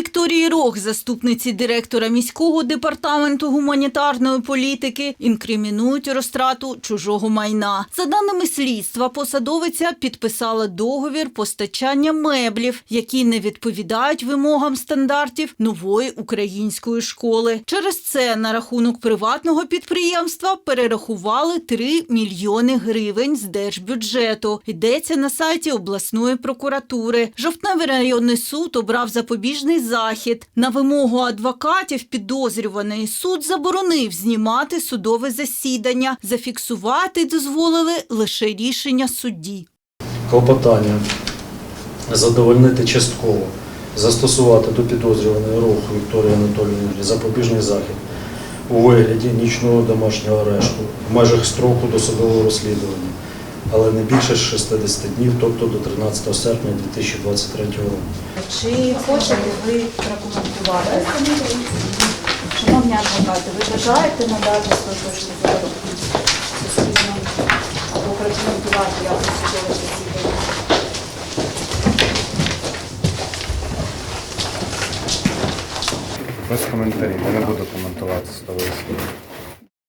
Вікторії Рох, заступниці директора міського департаменту гуманітарної політики, інкримінують розтрату чужого майна. За даними слідства, посадовиця підписала договір постачання меблів, які не відповідають вимогам стандартів нової української школи. Через це на рахунок приватного підприємства перерахували 3 мільйони гривень з держбюджету. Йдеться на сайті обласної прокуратури. Жовтневий районний суд обрав запобіжний захід. На вимогу адвокатів підозрюваний суд заборонив знімати судове засідання. Зафіксувати дозволили лише рішення судді. клопотання задовольнити частково, застосувати до підозрюваної руху Вікторії Анатоліївни запобіжний захід у вигляді нічного домашнього арешту в межах строку досудового розслідування, але не більше 60 днів, тобто до 13 серпня 2023 року. Чи хочете ви прокоментувати? Шановні адвокати, ви бажаєте надати свою точку зору суспільно або прокоментувати якось судове засідання? Без коментарів. Я не буду коментувати судове засідання.